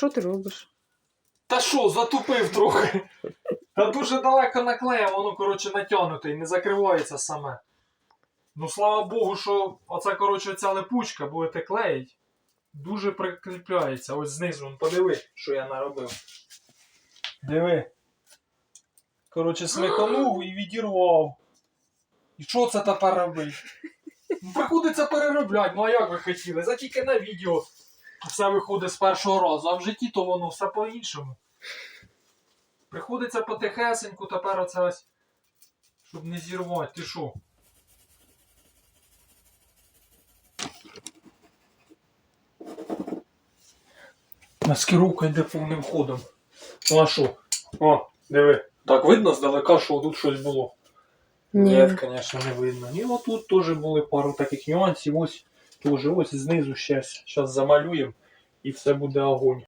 Що ти робиш? Та що, затупив трохи. Та дуже далеко наклеїв, воно, коротше, натягнуте і не закривається саме. Ну, слава Богу, що оця, коротше, ця липучка будете клеїть. Дуже прикріпляється. Ось знизу, вон, подиви, що я наробив. Диви. Коротше, смиканув і відірвав. І що це тепер робить? Ну, Приходиться переробляти, ну а як ви хотіли? За тільки на відео все виходить з першого разу, а в житті то воно все по-іншому. Приходиться потихесеньку тепер оце ось, щоб не зірвати. Ти що? Маскировка йде повним ходом. Ну а що? О, диви. Так видно здалека, що тут щось було. Ні, звісно, не видно. І отут теж були пару таких нюансів. Ось теж ось знизу ще зараз замалюємо і все буде огонь.